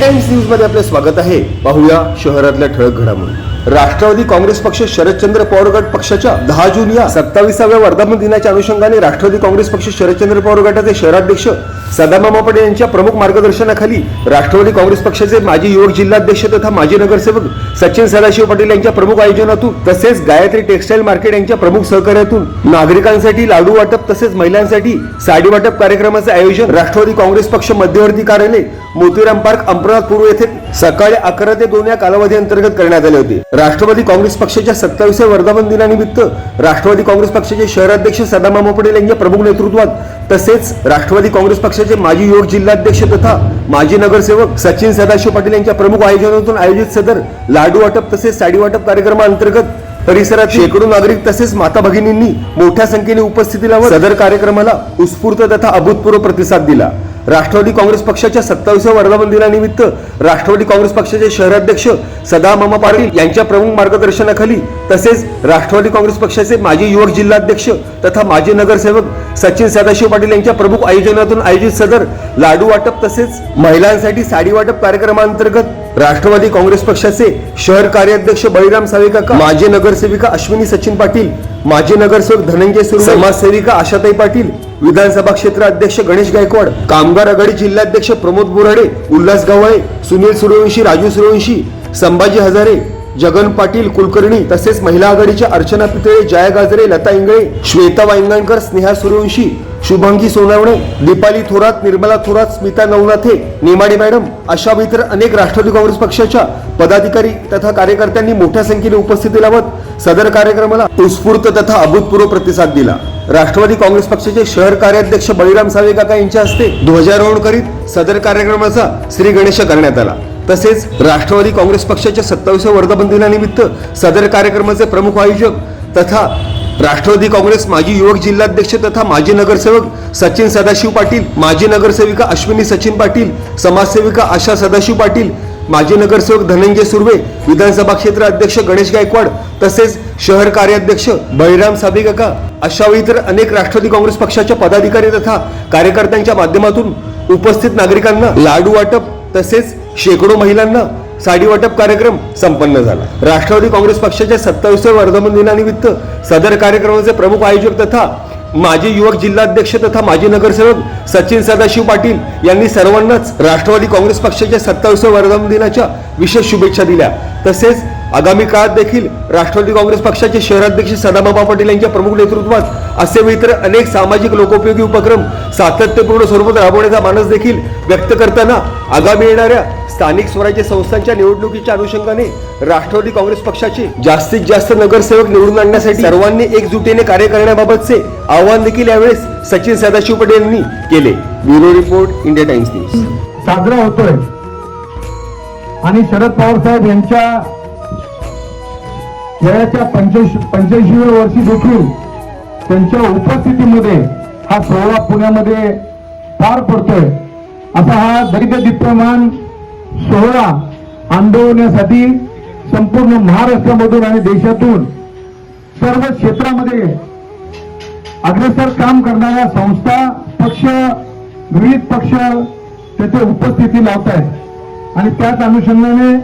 Times न्यूजमध्ये आपले स्वागत आहे. पाहूया शहरातल्या ठळक घडामोडी. राष्ट्रवादी काँग्रेस पक्ष शरदचंद्र पवार गट पक्षाच्या दहा जून या सत्तावीसाव्या वर्धापन दिनाच्या अनुषंगाने राष्ट्रवादी काँग्रेस पक्ष शरदचंद्र पवार गटाचे शहराध्यक्ष सदामामा पटेल यांच्या प्रमुख मार्गदर्शनाखाली राष्ट्रवादी काँग्रेस पक्षाचे माजी युवक जिल्हाध्यक्ष तथा माजी नगरसेवक सचिन सदाशिव पाटील यांच्या प्रमुख आयोजनातून तसेच गायत्री टेक्सटाईल मार्केट यांच्या प्रमुख सहकार्यातून नागरिकांसाठी लाडू वाटप तसेच महिलांसाठी साडी वाटप कार्यक्रमाचे आयोजन राष्ट्रवादी काँग्रेस पक्ष मध्यवर्ती कार्यालय मोतीराम पार्क अंबरनाथ पूर्व येथे सकाळी अकरा ते दोन या कालावधी अंतर्गत करण्यात आले होते. राष्ट्रवादी काँग्रेस पक्षाच्या सत्तावीसव्या वर्धापन दिनानिमित्त राष्ट्रवादी काँग्रेस पक्षाचे शहराध्यक्ष सदामामा पटेल यांच्या प्रमुख नेतृत्वात तसेच राष्ट्रवादी काँग्रेस पक्षाचे माजी युवक जिल्हाध्यक्ष तथा माजी नगरसेवक सचिन सदाशिव पाटील यांच्या प्रमुख आयोजनातून आयोजित सदर लाडू वाटप तसेच साडी वाटप कार्यक्रमाअंतर्गत परिसरात शेकडो नागरिक तसेच माता भगिनींनी मोठ्या संख्येने उपस्थिती लावत सदर कार्यक्रमाला उत्स्फूर्त तथा अभूतपूर्व प्रतिसाद दिला. राष्ट्रवादी काँग्रेस पक्षाच्या सत्तावीसव्या वर्धापन दिनानिमित्त राष्ट्रवादी काँग्रेस पक्षाचे शहराध्यक्ष सदामामा पाटील यांच्या प्रमुख मार्गदर्शनाखाली तसेच राष्ट्रवादी काँग्रेस पक्षाचे माजी युवक जिल्हाध्यक्ष तथा माजी नगरसेवक सचिन सदाशिव पाटील यांच्या प्रमुख आयोजनातून आयोजित सदर लाडू वाटप तसेच महिलांसाठी साडी वाटप कार्यक्रमांतर्गत राष्ट्रवादी काँग्रेस पक्षाचे शहर कार्याध्यक्ष बळीराम सावेकाका माजी नगरसेविका अश्विनी सचिन पाटील माजी नगरसेवक धनंजय सुरू समाजसेविका आशाताई पाटील विधानसभा क्षेत्र अध्यक्ष गणेश गायकवाड कामगार आघाडी जिल्हाध्यक्ष प्रमोद बोराडे उल्हास गव्हाळे सुनील सूर्यवंशी राजू सूर्यवंशी संभाजी हजारे जगन पाटील कुलकर्णी तसेच महिला आघाडीच्या अर्चना पितळे जया गाजरे लता इंगळे श्वेता वायंगणकर स्नेहा सूर्यवंशी शुभांगी सोनावणे दीपाली थोरात निर्मला थोरात स्मिता नवनाथे नेमाडे मॅडम अशा इतर अनेक राष्ट्रवादी काँग्रेस पक्षाच्या पदाधिकारी तथा कार्यकर्त्यांनी मोठ्या संख्येने उपस्थिती लावत सदर कार्यक्रमाला उत्स्फूर्त तथा अभूतपूर्व प्रतिसाद दिला. राष्ट्रवादी काँग्रेस पक्षाचे शहर कार्याध्यक्ष बळीराम सावे काका यांच्या हस्ते ध्वजारोहण करीत सदर कार्यक्रमाचा श्री गणेश करण्यात आला. तसेच राष्ट्रवादी काँग्रेस पक्षाच्या सत्तावीसव्या वर्धापन दिनानिमित्त सदर कार्यक्रमाचे प्रमुख आयोजक तथा राष्ट्रवादी काँग्रेस माजी युवक जिल्हाध्यक्ष तथा माजी नगरसेवक सचिन सदाशिव पाटील माजी नगरसेविका अश्विनी सचिन पाटील समाजसेविका आशा सदाशिव पाटील माजी नगरसेवक धनंजय सुर्वे विधानसभा क्षेत्र अध्यक्ष गणेश गायकवाड तसेच शहर कार्याध्यक्ष बळीराम साबेकाका अशा तर अनेक राष्ट्रवादी काँग्रेस पक्षाच्या पदाधिकारी तथा कार्यकर्त्यांच्या माध्यमातून उपस्थित नागरिकांना लाडू वाटप तसेच शेकडो महिलांना साडी वाटप कार्यक्रम संपन्न झाला. राष्ट्रवादी काँग्रेस पक्षाच्या सत्तावीसव्या वर्धापन दिनानिमित्त सदर कार्यक्रमाचे प्रमुख आयोजक तथा माजी युवक जिल्हाध्यक्ष तथा माजी नगरसेवक सचिन सदाशिव पाटील यांनी सर्वांनाच राष्ट्रवादी काँग्रेस पक्षाच्या सत्तावीसव्या वर्धापन दिनाच्या विशेष शुभेच्छा दिल्या. तसेच आगामी काळात देखील राष्ट्रवादी काँग्रेस पक्षाचे शहराध्यक्ष सदाबाबा पाटील यांच्या प्रमुख नेतृत्वात असे इतर अनेक सामाजिक लोकोपयोगी उपक्रम सातत्यपूर्ण स्वरूपात राबवण्याचा मानस देखील व्यक्त करताना आगामी येणाऱ्या स्थानिक स्वराज्य संस्थांच्या निवडणुकीच्या अनुषंगाने राष्ट्रवादी काँग्रेस पक्षाचे जास्तीत जास्त नगरसेवक निवडून आणण्यासाठी सर्वांनी एकजुटीने कार्य करण्याबाबतचे आवाहन देखील यावेळेस सचिन सदाशिव पटेल यांनी केले. Bureau report India Times news. साजरा होतोय. आणि शरद पवार साहेब यांच्या वयाच्या पंच्याऐंशीव्या वर्षी देखील त्यांच्या उपस्थितीमध्ये हा सोहळा पुण्यामध्ये पार पडतोय. असा हा दरिद्र दीप्यमान सोहळा आंदोलण्यासाठी संपूर्ण महाराष्ट्रामधून आणि देशातून सर्व क्षेत्रामध्ये अग्रेसर काम करणाऱ्या संस्था पक्ष विविध पक्ष त्याचे उपस्थिती लावत आहेत आणि त्याच अनुषंगाने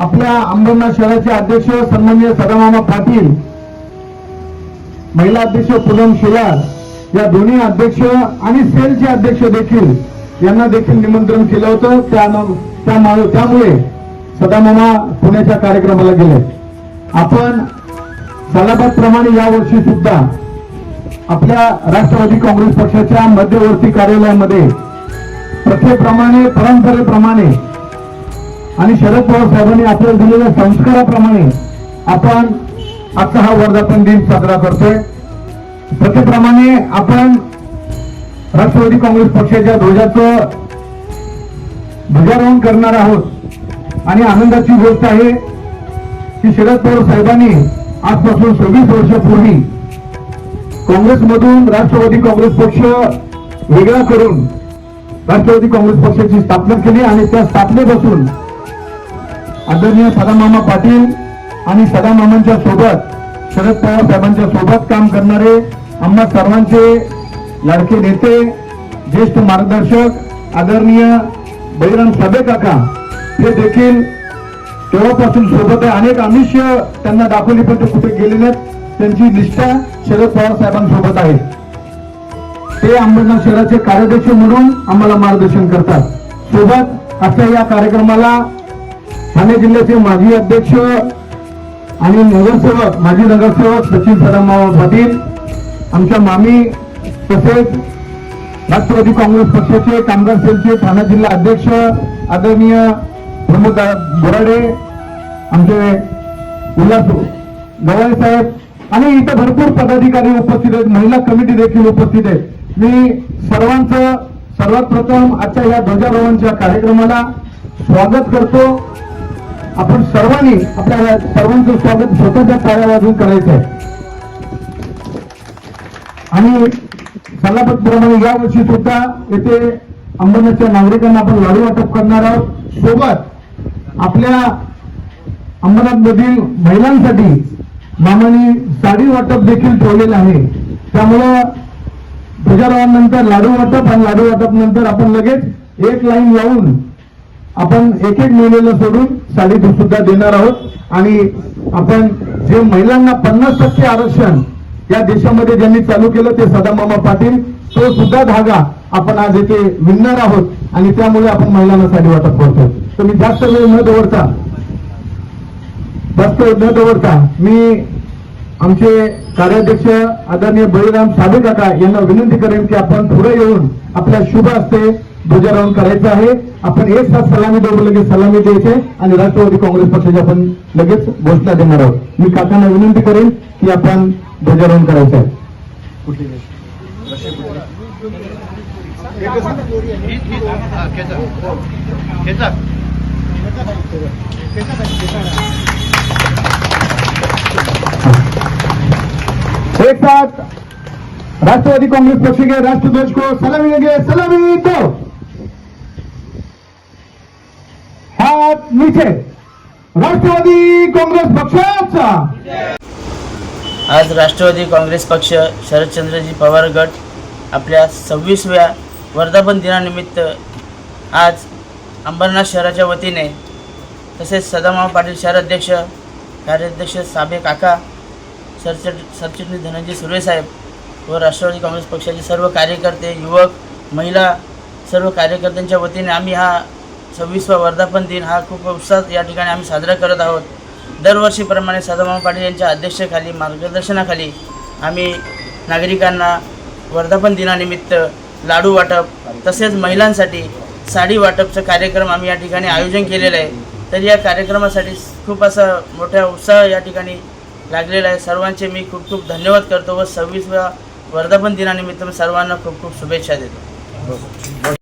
आपल्या अंबरनाथ शहराचे अध्यक्ष सन्माननीय सदामामा पाटील महिला अध्यक्ष पूनम शेलार या दोन्ही अध्यक्ष आणि सेलचे अध्यक्ष देखील यांना देखील निमंत्रण केलं होतं. त्यामुळे त्या सदामामा पुण्याच्या कार्यक्रमाला गेले. आपण प्रमाणे यावर्षी सुद्धा आपल्या राष्ट्रवादी काँग्रेस पक्षाच्या मध्यवर्ती कार्यालयामध्ये प्रथेप्रमाणे परंपरेप्रमाणे आणि शरद पवार साहेबांनी आपल्याला दिलेल्या संस्काराप्रमाणे आपण आजचा हा वर्धापन दिन साजरा करतोय. प्रथेप्रमाणे आपण राष्ट्रवादी काँग्रेस पक्षाच्या ध्वजाचं ध्वजारोहण करणार आहोत. आणि आनंदाची गोष्ट आहे की शरद पवार साहेबांनी आजपासून सव्वीस वर्षापूर्वी काँग्रेसमधून राष्ट्रवादी काँग्रेस पक्ष वेगळा करून राष्ट्रवादी काँग्रेस पक्षाची स्थापना केली आणि त्या स्थापनेपासून आदरणीय सदामामा पाटील आणि सदामामांच्या सोबत शरद पवार साहेबांच्या सोबत काम करणारे आम्हा सर्वांचे लाडके नेते ज्येष्ठ मार्गदर्शक आदरणीय बहिराम सभे काका हे देखील तेव्हापासून सोबत आहे. अनेक आमिष त्यांना दाखवली पण ते कुठे गेले नाहीत. त्यांची निष्ठा शरद पवार साहेबांसोबत आहे. ते अंबरनाथ शहराचे कार्याध्यक्ष म्हणून आम्हाला मार्गदर्शन करतात. सोबत अशा या कार्यक्रमाला ठाणे जिल्ह्याचे माजी अध्यक्ष आणि नगरसेवक माजी नगरसेवक सचिन सदामावा पाटील आमच्या मामी तसेच राष्ट्रवादी काँग्रेस पक्षाचे कामगार सेलचे ठाणा जिल्हा अध्यक्ष आदरणीय प्रमोद बोराडे आमचे उल्हास गवाळे साहेब आणि इथं भरपूर पदाधिकारी उपस्थित आहेत. महिला कमिटी देखील उपस्थित आहेत मी सर्वांचं सर्वात प्रथम आजच्या या ध्वजारोहणच्या कार्यक्रमाला स्वागत करतो. आपण सर्वांनी आपल्या सर्वांचं स्वागत स्वतःच्या पाया वाजून करायचं आहे. आणि सल्लापतप्रमाणे यावर्षी सुद्धा येथे अंबरनाथच्या नागरिकांना आपण लाडू वाटप करणार आहोत. सोबत आपल्या अंबरनाथमधील महिलांसाठी मामानी साडी वाटप देखील ठेवलेलं आहे. त्यामुळं ध्वजारोहणानंतर लाडू वाटप आणि लाडू वाटप नंतर आपण लगेच एक लाईन लावून आपण एक एक महिलेला सोडून साडी सुद्धा देणार आहोत. आणि आपण जे महिलांना पन्नास टक्के आरक्षण या देशामध्ये ज्यांनी चालू केलं ते सदामामा पाटील तो सुद्धा धागा आपण आज येथे विणणार आहोत. आणि त्यामुळे आपण महिलांना साडी वाटप करतो. तर मी जास्त वेळ न दवडता जास्त न दवडता मी आमचे कार्याध्यक्ष आदरणीय बळीराम साबे काका यांना विनंती करेन की आपण पुढे येऊन आपल्या शुभ असते ध्वजारोहण करायचं आहे. आपण एक साथ सलामी देऊ लगेच सलामी द्यायचे आणि राष्ट्रवादी काँग्रेस पक्षाची आपण लगेच घोषणा देणार आहोत. मी काकांना विनंती करेन की आपण ध्वजारोहण करायचं आहे. एक साथ राष्ट्रवादी कांग्रेस पक्ष के राष्ट्रध्वज को सलामी देंगे सलामी दो हात नीचे. राष्ट्रवादी काँग्रेस पक्षाचा. आज राष्ट्रवादी काँग्रेस पक्ष शरदचंद्रजी पवार गट आपल्या सव्वीसव्या वर्धापन दिनानिमित्त आज अंबरनाथ शहराच्या वतीने तसेच सदामाव पाटील शहराध्यक्ष कार्याध्यक्ष साबे काका सरचट सरचिटणीस धनंजय सुरेसाहेब व राष्ट्रवादी काँग्रेस पक्षाचे सर्व कार्यकर्ते युवक महिला सर्व कार्यकर्त्यांच्या वतीने आम्ही हा सव्वीसवा वर्धापन दिन हा खूप उत्साहात या ठिकाणी आम्ही साजरा करत आहोत. दरवर्षीप्रमाणे सदाभाऊ पाटील यांच्या अध्यक्षतेखाली मार्गदर्शनाखाली आम्ही नागरिकांना वर्धापन दिनानिमित्त लाडू वाटप तसेच महिलांसाठी साडी वाटपचं कार्यक्रम आम्ही या ठिकाणी आयोजन केलेलं आहे. तर या कार्यक्रमासाठी खूप असा मोठा उत्साह या ठिकाणी लागलेला आहे. सर्वांचे मी खूप खूप धन्यवाद करतो व सव्वीसव्या वर्धापन दिनानिमित्त मी सर्वांना खूप खूप शुभेच्छा देतो.